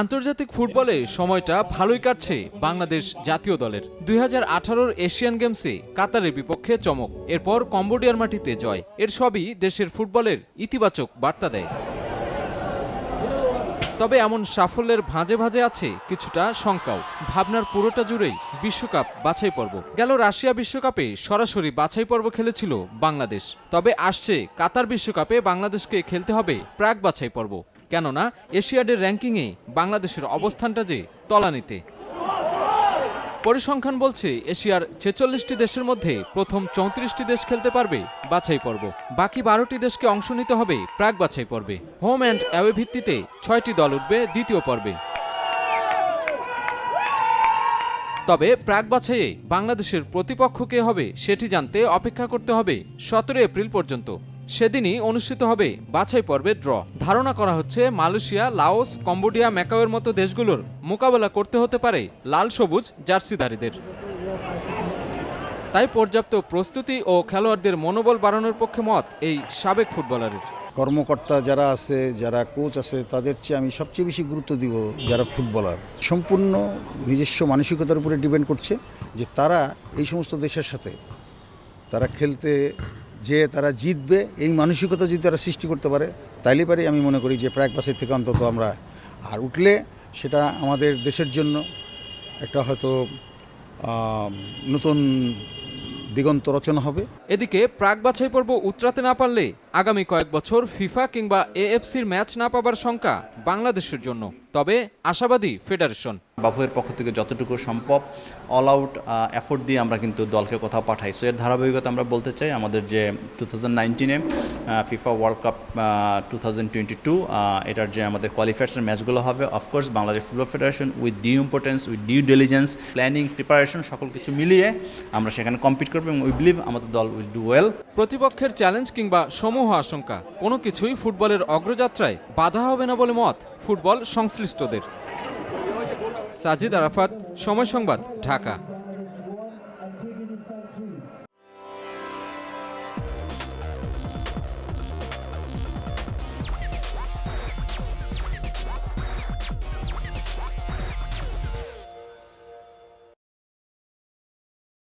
আন্তর্জাতিক ফুটবলে সময়টা ভালোই কাটছে বাংলাদেশ জাতীয় দলের। দুই হাজার এশিয়ান গেমসে কাতারের বিপক্ষে চমক, এরপর কম্বোডিয়ার মাটিতে জয়। এর সবই দেশের ফুটবলের ইতিবাচক বার্তা দেয়। তবে এমন সাফল্যের ভাঁজে ভাঁজে আছে কিছুটা শঙ্কাও। ভাবনার পুরোটা জুড়েই বিশ্বকাপ বাছাই পর্ব। গেল রাশিয়া বিশ্বকাপে সরাসরি বাছাই পর্ব খেলেছিল বাংলাদেশ। তবে আসছে কাতার বিশ্বকাপে বাংলাদেশকে খেলতে হবে প্রাক বাছাই পর্ব। কেননা এশিয়াডের র্যাঙ্কিংয়ে বাংলাদেশের অবস্থানটা যে তলানিতে। পরিসংখ্যান বলছে এশিয়ার ছেচল্লিশটি দেশের মধ্যে প্রথম চৌত্রিশটি দেশ খেলতে পারবে বাছাই পর্ব। বাকি বারোটি দেশকে অংশ নিতে হবে প্রাক বাছাই পর্বে। হোম অ্যান্ড অ্যাওয়ে ভিত্তিতে ছয়টি দল উঠবে দ্বিতীয় পর্বে। তবে প্রাক বাছাইয়ে বাংলাদেশের প্রতিপক্ষ কে হবে সেটি জানতে অপেক্ষা করতে হবে সতেরো এপ্রিল পর্যন্ত। সেদিনই অনুষ্ঠিত হবে বাছাই পর্বের ড্র। ধারণা করা হচ্ছে মালয়েশিয়া, লাওস, কম্বোডিয়া ম্যাকাওয়ের মতো দেশগুলোর মোকাবেলা করতে হতে পারে লাল, সবুজ জার্সিধারীদের। তাই পর্যাপ্ত প্রস্তুতি ও খেলোয়াড়দের মনোবল বাড়ানোর পক্ষে মত এই সাবেক ফুটবলারের। কর্মকর্তা যারা আছে, যারা কোচ আছে, তাদের চেয়ে আমি সবচেয়ে বেশি গুরুত্ব দিব যারা ফুটবলার। সম্পূর্ণ নিজস্ব মানসিকতার উপরে ডিপেন্ড করছে যে তারা এই সমস্ত দেশের সাথে তারা খেলতে যে তারা জিতবে, এই মানসিকতা যদি তারা সৃষ্টি করতে পারে, তাইলে পারে আমি মনে করি যে প্রাক বাসের থেকে অন্তত আমরা আর উঠলে সেটা আমাদের দেশের জন্য একটা হয়তো নতুন দিগন্ত রচনা হবে। এদিকে প্রাক বাছাই পর্ব উতরাতে না পারলে আগামী কয়েক বছর ফিফা কিংবা এএফসির ম্যাচ না পাবার শঙ্কা বাংলাদেশের জন্য। তবে আশাবাদী ফেডারেশন। বাফুয়ের পক্ষ থেকে যতটুকু সম্ভব অল আউট এফোর্ট দিয়ে আমরা কিন্তু দলকে কোথাও পাঠাই। সো এর ধারাবাহিকতা আমরা বলতে চাই আমাদের যে two thousand নাইনটিনে FIFA world cup two thousand twenty two এটার যে আমাদের কোয়ালিফায়ার্সের ম্যাচগুলো হবে of course Bangladesh football federation with due importance with due diligence planning preparation সকল কিছু মিলিয়ে আমরা সেখানে কম্পিট করব এবং উই বিলিভ আমাদের দল উইল ডু ওয়েল প্রতিপক্ষের চ্যালেঞ্জ কিংবা সমূহ আশঙ্কা। কোনো কিছুই ফুটবলের অগ্রযাত্রায় বাধা হবে না বলে মত ফুটবল সংশ্লিষ্টদের। সাজিদ আরাফাত, সময় সংবাদ, ঢাকা।